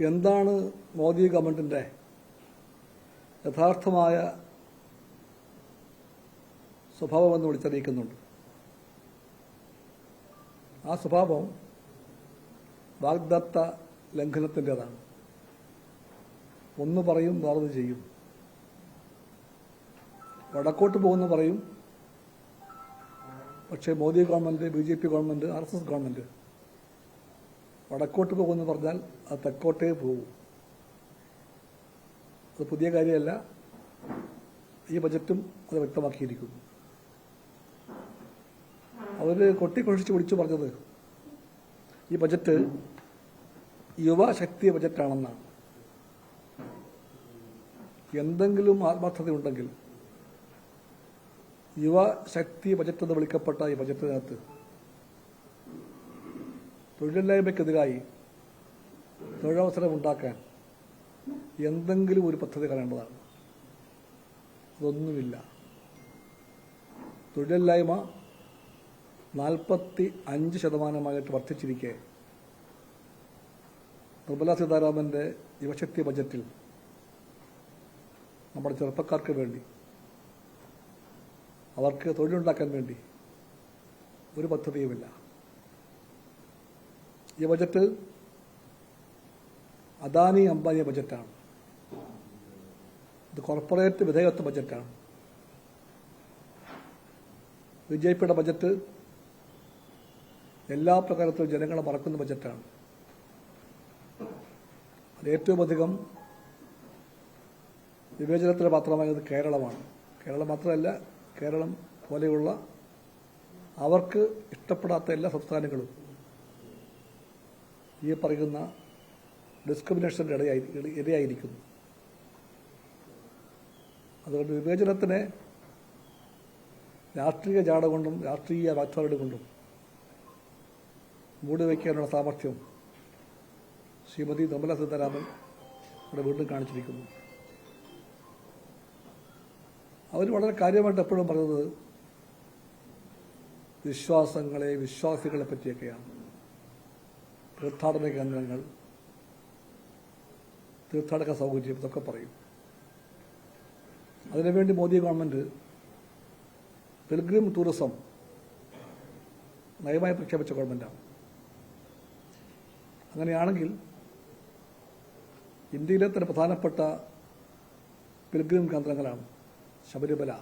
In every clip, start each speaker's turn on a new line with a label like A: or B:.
A: എന്താണ് മോദി ഗവൺമെന്റിന്റെ യഥാർത്ഥമായ സ്വഭാവമെന്ന് വിളിച്ചറിയിക്കുന്നുണ്ട്? ആ സ്വഭാവം വാഗ്ദത്ത ലംഘനത്തിന്റെതാണ്. ഒന്ന് പറയും വേറത് ചെയ്യും. വടക്കോട്ട് പോകുന്നു പറയും. പക്ഷേ Modi government B J P government R S S government വടക്കോട്ട് പോകുമെന്ന് പറഞ്ഞാൽ അത് തെക്കോട്ടേ പോകും അത് പുതിയ കാര്യമല്ല. ഈ ബജറ്റും അത് വ്യക്തമാക്കിയിരിക്കുന്നു. അവർ കൊട്ടിക്കൊഴിച്ച് വിളിച്ചു പറഞ്ഞത് ഈ ബജറ്റ് യുവശക്തി ബജറ്റാണെന്നാണ്. എന്തെങ്കിലും ആത്മാർത്ഥതയുണ്ടെങ്കിൽ യുവശക്തി ബജറ്റ് എന്ന് വിളിക്കപ്പെട്ട ഈ ബജറ്റിനകത്ത് തൊഴിലില്ലായ്മയ്ക്കെതിരായി തൊഴിലവസരം ഉണ്ടാക്കാൻ എന്തെങ്കിലും ഒരു പദ്ധതി കാണേണ്ടതാണ്. അതൊന്നുമില്ല. തൊഴിലില്ലായ്മ നാൽപ്പത്തി അഞ്ച് ശതമാനമായിട്ട് വർദ്ധിച്ചിരിക്കെ. നിർമ്മല സീതാരാമന്റെ യുവശക്തി ബജറ്റിൽ നമ്മുടെ ചെറുപ്പക്കാർക്ക് വേണ്ടി അവർക്ക് തൊഴിലുണ്ടാക്കാൻ വേണ്ടി ഒരു പദ്ധതിയുമില്ല. ഈ ബജറ്റ് അദാനി അംബാനി ബജറ്റാണ്. ഇത് കോർപ്പറേറ്റ് വിധേയത്വ ബജറ്റാണ്. ബി ജെ പിയുടെ ബജറ്റ് എല്ലാ പ്രകാരത്തിലും ജനങ്ങളെ മറക്കുന്ന ബജറ്റാണ്. അത് ഏറ്റവും അധികം വിവേചനത്തിന് പാത്രമായത് കേരളമാണ്. കേരളം മാത്രമല്ല കേരളം പോലെയുള്ള അവർക്ക് ഇഷ്ടപ്പെടാത്ത എല്ലാ സംസ്ഥാനങ്ങളും ഈ പറയുന്ന ഡിസ്ക്രിമിനേഷന്റെ ഇടയായി ഇരയായിരിക്കുന്നു. അതുകൊണ്ട് വിവേചനത്തിനെ രാഷ്ട്രീയ ജാട കൊണ്ടും രാഷ്ട്രീയ വാക്ചാരട് കൊണ്ടും മൂടി വയ്ക്കാനുള്ള സാമർഥ്യം ശ്രീമതി നിർമ്മല സീതാരാമൻ ഇവിടെ വീണ്ടും കാണിച്ചിരിക്കുന്നു. അവർ വളരെ കാര്യമായിട്ട് എപ്പോഴും പറയുന്നത് വിശ്വാസങ്ങളെ വിശ്വാസികളെ പറ്റിയൊക്കെയാണ്. തീർത്ഥാടന കേന്ദ്രങ്ങൾ തീർത്ഥാടക സൗകര്യം ഇതൊക്കെ പറയും. അതിനുവേണ്ടി മോദി ഗവൺമെന്റ് പിൽഗ്രിം ടൂറിസം നയമായി പ്രഖ്യാപിച്ച ഗവൺമെന്റാണ്. അങ്ങനെയാണെങ്കിൽ ഇന്ത്യയിലെ തന്നെ പ്രധാനപ്പെട്ട പിൽഗ്രിം കേന്ദ്രങ്ങളാണ് ശബരിമല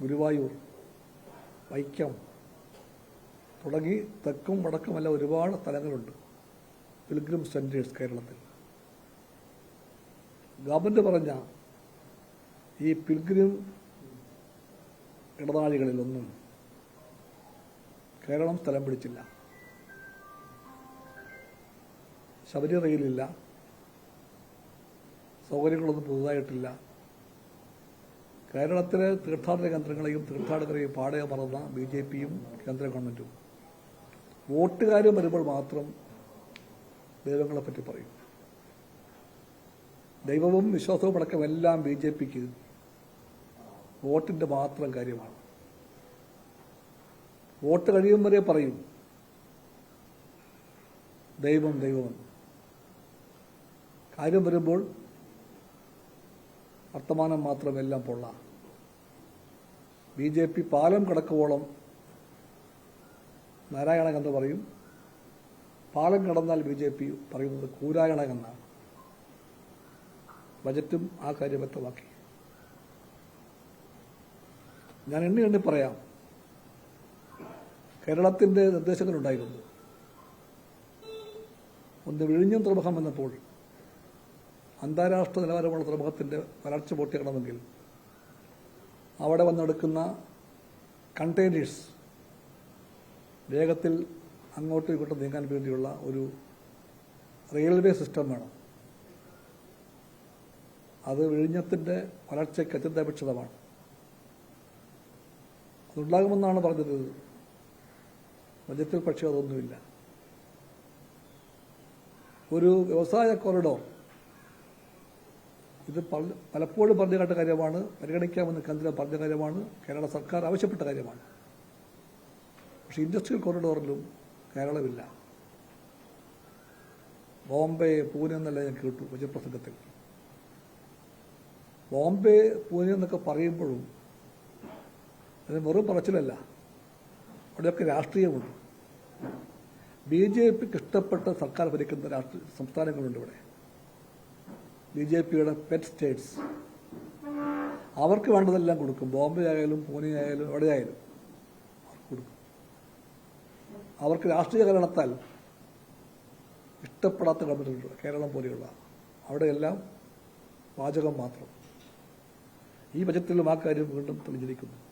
A: ഗുരുവായൂർ വൈക്കം തുടങ്ങി തെക്കും വടക്കുമല്ല ഒരുപാട് സ്ഥലങ്ങളുണ്ട്. പിൽഗ്രിം സെന്റേഴ്സ് കേരളത്തിൽ. ഗവൺമെന്റ് പറഞ്ഞ ഈ പിൽഗ്രിം ഇടനാഴികളിലൊന്നും കേരളം സ്ഥലം പിടിച്ചില്ല. ശബരി റെയിലില്ല. സൗകര്യങ്ങളൊന്നും പുതുതായിട്ടില്ല. കേരളത്തിലെ തീർത്ഥാടന കേന്ദ്രങ്ങളെയും തീർത്ഥാടകരെയും പാടയ മറന്ന ബി ജെ പിയും കേന്ദ്ര ഗവൺമെന്റും. വോട്ടുകാരും വരുമ്പോൾ മാത്രം ദൈവങ്ങളെ പറ്റി പറയും. ദൈവവും വിശ്വാസവും അടക്കം എല്ലാം ബി ജെ പിക്ക് വോട്ടിന്റെ മാത്രം കാര്യമാണ്. വോട്ട് കഴിയും വരെ പറയും. ദൈവം ദൈവമെന്ന് കാര്യം വരുമ്പോൾ വർത്തമാനം മാത്രമെല്ലാം പൊള്ള. ബി ജെ പി പാലം കിടക്കുവോളം നാരായണകെന്ന് പറയും പാലം കടന്നാൽ ബി ജെ പി പറയുന്നത് കൂരായണകെന്നാണ് ബജറ്റും ആ കാര്യം വ്യക്തമാക്കി. ഞാൻ എണ്ണി എണ്ണി പറയാം. കേരളത്തിന്റെ നിർദ്ദേശങ്ങളുണ്ടായിരുന്നു. ഒന്ന് വിഴിഞ്ഞം തുറമുഖം വന്നപ്പോൾ അന്താരാഷ്ട്ര നിലവാരമുള്ള തുറമുഖത്തിന്റെ വളർച്ച പൂർത്തിയാക്കണമെങ്കിൽ അവിടെ വന്നെടുക്കുന്ന കണ്ടെയ്നേഴ്സ് വേഗത്തിൽ അങ്ങോട്ടും ഇങ്ങോട്ടും നീങ്ങാൻ വേണ്ടിയുള്ള ഒരു റെയിൽവേ സിസ്റ്റം വേണം. അത് വിഴിഞ്ഞത്തിന്റെ വളർച്ചയ്ക്ക് അത്യന്താപേക്ഷിതമാണ്. അതുണ്ടാകുമെന്നാണ് പറഞ്ഞത്. ബജറ്റിൽ പക്ഷേ അതൊന്നുമില്ല. ഒരു വ്യവസായ കോറിഡോർ ഇത് പലപ്പോഴും പറഞ്ഞു കേട്ട കാര്യമാണ് പരിഗണിക്കാമെന്ന് കേന്ദ്രം പറഞ്ഞ കാര്യമാണ് കേരള സർക്കാർ ആവശ്യപ്പെട്ട കാര്യമാണ്. പക്ഷെ ഇൻഡസ്ട്രിയൽ കോറിഡോറിലും കേരളമില്ല. ബോംബെ പൂനെ എന്നല്ല ഞാൻ കേട്ടു വിജയപ്രസംഗത്തിൽ ബോംബെ പൂനെ എന്നൊക്കെ പറയുമ്പോഴും അത് വെറും പറച്ചിലല്ല. അവിടെയൊക്കെ രാഷ്ട്രീയമുണ്ട്. ബി ജെ പിക്ക് ഇഷ്ടപ്പെട്ട സർക്കാർ ഭരിക്കുന്ന രാഷ്ട്രീയ സംസ്ഥാനങ്ങളുണ്ട് ഇവിടെ. ബി ജെ പിയുടെ പെറ്റ് സ്റ്റേറ്റ്സ് അവർക്ക് വേണ്ടതെല്ലാം കൊടുക്കും. ബോംബെ ആയാലും പൂനെ ആയാലും എവിടെയായാലും അവർക്ക് രാഷ്ട്രീയ കാരണത്താൽ ഇഷ്ടപ്പെടാത്ത ഗവൺമെന്റുണ്ട് കേരളം പോലെയുള്ള അവിടെയെല്ലാം പാചകം മാത്രം. ഈ ബജറ്റിലും ആ കാര്യം വീണ്ടും തെളിഞ്ഞിരിക്കുന്നു.